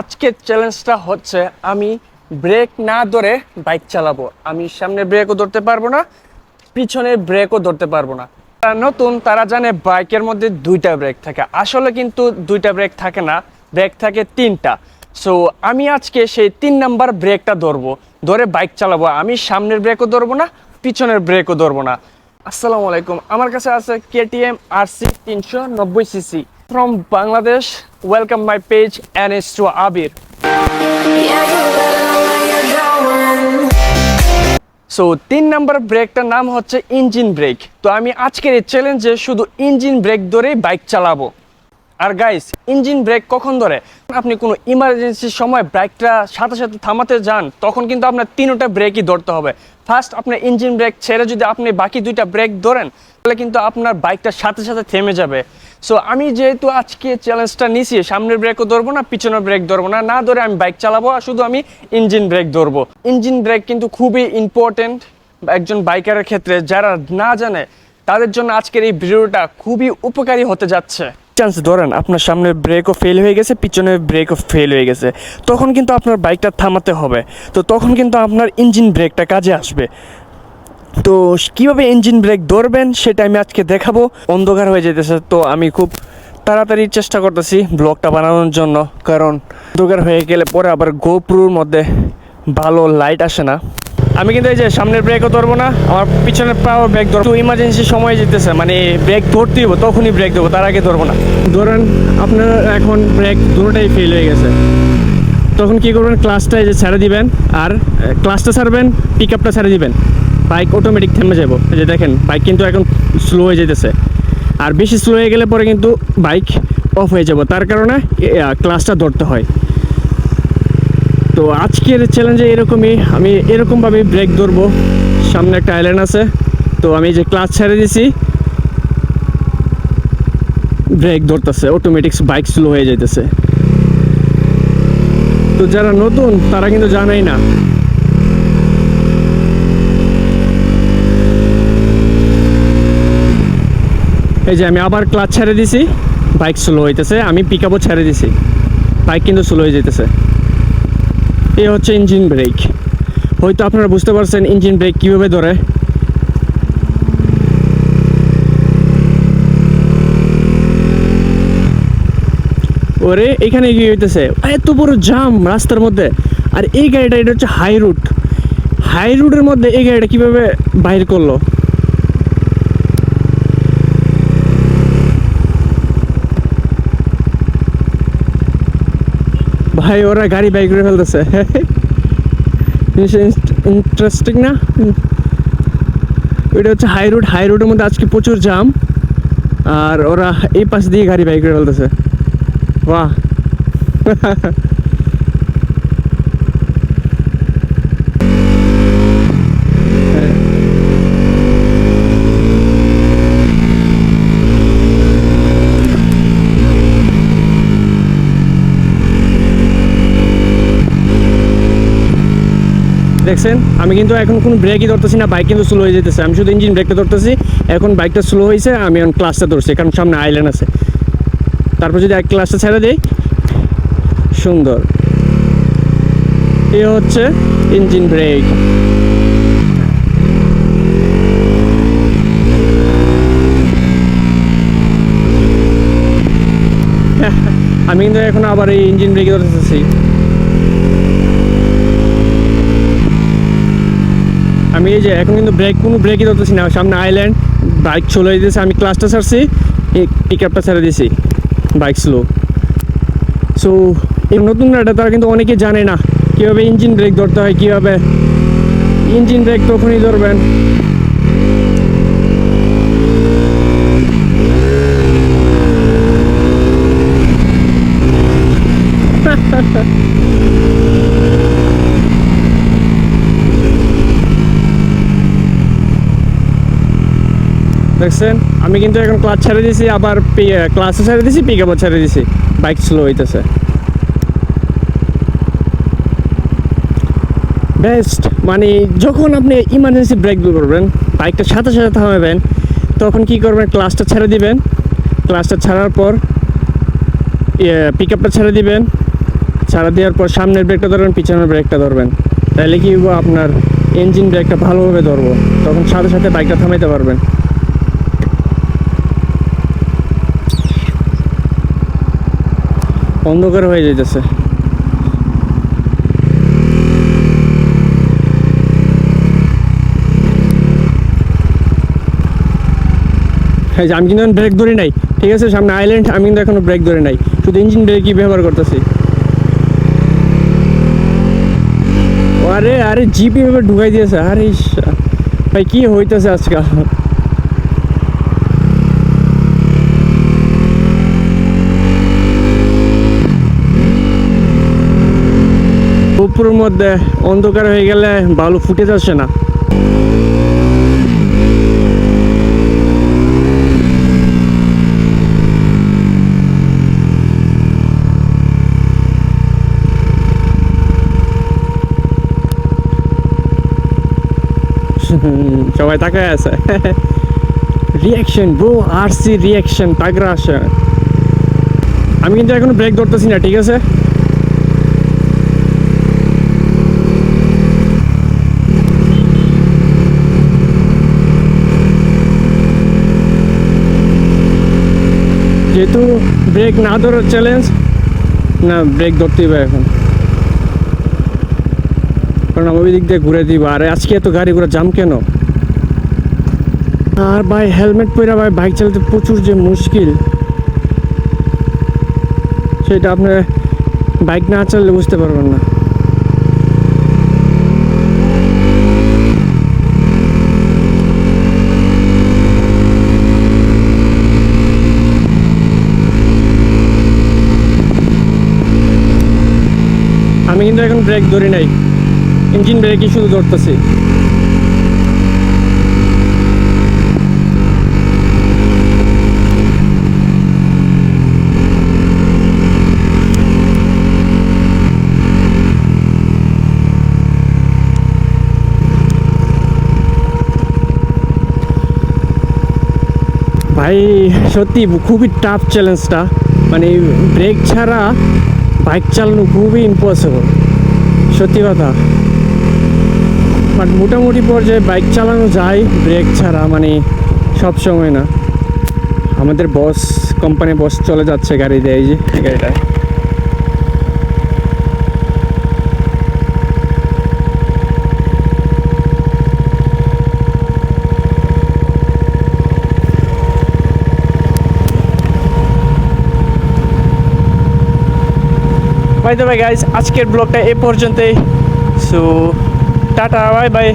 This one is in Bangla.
আজকের চ্যালেঞ্জটা হচ্ছে আমি ব্রেক না ধরে বাইক চালাবো। আমি সামনে ব্রেকও ধরতে পারব না, পিছনে ব্রেকও ধরতে পারব না। নতুন, তারা জানে বাইকের মধ্যে দুইটা ব্রেক থাকে। আসলে কিন্তু দুইটা ব্রেক থাকে না ব্রেক থাকে তিনটা। সো আমি আজকে সেই তিন নাম্বার ব্রেকটা ধরবো। ধরে বাইক চালাবো। আমি সামনের ব্রেকও ধরবো না, পিছনের ব্রেকও ধরবো না। আসসালামু আলাইকুম। আমার কাছে আছে কেটিএম আর সি তিনশো নব্বই cc from Bangladesh welcome my page and S two Abir. So তিন নাম্বার ব্রেকটার নাম হচ্ছে ইঞ্জিন ব্রেক তো আমি আজকের এই চ্যালেঞ্জে শুধু ইঞ্জিন ব্রেক ধরেই বাইক চালাবো। আর গাইস ইঞ্জিন ব্রেক কখন ধরে? আপনি কোনো ইমার্জেন্সির সময় ব্রেকটা সাথে সাথে থামাতে যান, তখন কিন্তু আপনার তিনটা ব্রেকই ধরতে হবে। ফার্স্ট আপনার ইঞ্জিন ব্রেক ছেড়ে যদি আপনি বাকি দুইটা ব্রেক ধরেন, তাহলে কিন্তু আপনার বাইকটা সাথে সাথে থেমে যাবে। সো আমি যেহেতু আজকে চ্যালেঞ্জটা নিছি, সামনের ব্রেকও ধরবো না, পিছনের ব্রেক ধরবো না না ধরে আমি বাইক চালাবো, আর শুধু আমি ইঞ্জিন ব্রেক ধরবো। ইঞ্জিন ব্রেক কিন্তু খুবই ইম্পর্টেন্ট একজন বাইকারের ক্ষেত্রে, যারা না জানে, তাদের জন্য আজকের এই ভিডিওটা খুবই উপকারী হতে যাচ্ছে। চান্স ধরেন, আপনার সামনের ব্রেকও ফেল হয়ে গেছে, পিছনের ব্রেকও ফেল হয়ে গেছে। তখন কিন্তু আপনার বাইকটা থামাতে হবে। তো তখন কিন্তু আপনার ইঞ্জিন ব্রেকটা কাজে আসবে। তো কীভাবে ইঞ্জিন ব্রেক ধরবেন সেটা আমি আজকে দেখাবো। অন্ধকার হয়ে যেতেছে তো আমি খুব তাড়াতাড়ি চেষ্টা করতেছি ব্লগটা বানানোর জন্য, কারণ অন্ধকার হয়ে গেলে পরে আবার গোপ্রুর মধ্যে ভালো লাইট আসে না। আমি কিন্তু এই যে সামনের ব্রেকও ধরবো না, আমার পিছনের পাওয়ার ব্রেক ধরবো। ইমার্জেন্সি সময় যেতেছে মানে ব্রেক ধরতে হইব, তখনই ব্রেক দেবো তার আগে ধরবো না। ধরেন আপনার এখন ব্রেক দুটোটাই ফেল হয়ে গেছে। তখন কি করবেন ক্লাসটা এই যে ছেড়ে দিবেন, আর ক্লাসটা ছাড়বেন পিক আপটা ছেড়ে দিবেন। বাইক অটোমেটিক থেমে যাব। এই যে দেখেন বাইক কিন্তু এখন স্লো হয়ে যেতেছে আর বেশি স্লো হয়ে গেলে পরে কিন্তু বাইক অফ হয়ে যাব। তার কারণে ক্লাসটা ধরতে হয়। তো আজকের চ্যালেঞ্জে এরকমই, আমি এরকমভাবে ব্রেক ধরবো। সামনে একটা আইল্যান্ড আছে। তো আমি যে ক্লাস ছেড়ে দিছি ব্রেক ধরতেছে। অটোমেটিক বাইক স্লো হয়ে যাইতেছে। তো যারা নতুন, তারা কিন্তু জানাই না। এই যে আমি আবার ক্লাচ ছেড়ে দিছি। বাইক স্লো হইতেছে, আমি পিক আপও ছেড়ে দিছি। বাইক কিন্তু স্লো হয়ে যেতেছে এই হচ্ছে ইঞ্জিন ব্রেক হয়তো আপনারা বুঝতে পারছেন ইঞ্জিন ব্রেক কীভাবে ধরে। ওরে, এখানে কি হইতেছে? এত বড় জাম রাস্তার মধ্যে। আর এই গাড়িটা এটা হচ্ছে হাই রুট হাই রুটের মধ্যে এই গাড়িটা কীভাবে বাইর করল? ওরা গাড়ি বাইক করে ফেলতেছে। ইন্টারেস্টিং না? এটা হচ্ছে হাই রোড। হাই রোডের মধ্যে আজকে প্রচুর জাম আর ওরা এই পাশ দিয়ে গাড়ি বাইক করে ফেলতেছে। বাহ। দেখছেন? আমি কিন্তু এখন কোনো ব্রেকই ধরতেছি না বাইক কিন্তু স্লো হয়ে যেতেছে আমি শুধু ইঞ্জিন ব্রেকটা ধরতেছি, এখন বাইকটা স্লো হয়েছে আমি এখন ক্লাসটা ধরছি, কারণ সামনে আইল্যান্ড আছে। তারপর যদি এক ক্লাসটা ছেড়ে দিই, সুন্দর। এ হচ্ছে ইঞ্জিন ব্রেক আমি কিন্তু এখন আবার এই ইঞ্জিন ব্রেক ধরতেছি। আমি এই যে এখন কিন্তু ব্রেক কোনো ব্রেকই ধরতেছি না। সামনে আইল্যান্ড বাইক চলে যেতেছে, আমি ক্লাসটা ছাড়ছি পিক আপটা ছেড়ে দিয়েছি বাইক স্লো সো এই নতুন গাড়িটা তারা কিন্তু অনেকে জানে না। কীভাবে ইঞ্জিন ব্রেক ধরতে হয়, কীভাবে ইঞ্জিন ব্রেক তখনই ধরবেন। দেখছেন? আমি কিন্তু এখন ক্লাস ছেড়ে দিয়েছি আবার ক্লাসে ছেড়ে দিয়েছি পিক আপও ছেড়ে দিয়েছি বাইক স্লো হইতেছে। বেস্ট মানে যখন আপনি ইমার্জেন্সি ব্রেক করবেন বাইকটা সাথে সাথে থামাবেন, তখন কি করবেন? ক্লাসটা ছেড়ে দিবেন। ক্লাসটা ছাড়ার পর পিক আপটা ছেড়ে দিবেন। ছাড়া দেওয়ার পর সামনের ব্রেকটা ধরবেন, পিছনের ব্রেকটা ধরবেন। তাহলে কি আপনার ইঞ্জিন ব্রেকটা ভালোভাবে ধরবো। তখন সাথে সাথে বাইকটা থামাইতে পারবেন। অন্ধকার হয়ে যেতেছে হ্যাঁ আমি কিন্তু ব্রেক ধরি নাই, ঠিক আছে? সামনে আইল্যান্ড আমি কিন্তু এখনও ব্রেক ধরে নাই। শুধু ইঞ্জিন ব্রেকই ব্যবহার করতেছি। আরে আরে জিপি এভাবে ঢুকাই দিয়েছে। আরে ভাই, কি হইতেছে আজকাল? উপরের মধ্যে অন্ধকার হয়ে গেলে বালু ফুটে যাচ্ছে না। সবাই তাকায় আছে। Reaction bro R C reaction তাগরা আসে। আমি কিন্তু এখনও ব্রেক ধরতেছি না, ঠিক আছে? যেহেতু ব্রেক না ধরার চ্যালেঞ্জ না ব্রেক ধরতেই হবে এখন। কারণ আমি দিক দিয়ে ঘুরে দিব। আর আজকে এত গাড়ি ঘোড়া জাম কেন? আর ভাই হেলমেট পরে ভাই বাইক চালাতে প্রচুর যে মুশকিল। সেটা আপনি বাইক না চালালে বুঝতে পারবেন না আমি কিন্তু এখন ব্রেক ধরি নাই। ইঞ্জিন ব্রেকই শুধু ধরতেছি। ভাই, সত্যি খুবই টাফ চ্যালেঞ্জটা মানে ব্রেক ছাড়া বাইক চালানো খুবই ইম্পসিবল সত্যি কথা। বাট মোটামুটি পর্যায়ে বাইক চালানো যায়, ব্রেক ছাড়া মানে সব সময় না। আমাদের বস কোম্পানি বস চলে যাচ্ছে গাড়ি দেয় যে, এই বাই দ্য বাই গাইজ আজকের ব্লগটা এ পর্যন্তই। So tata bye bye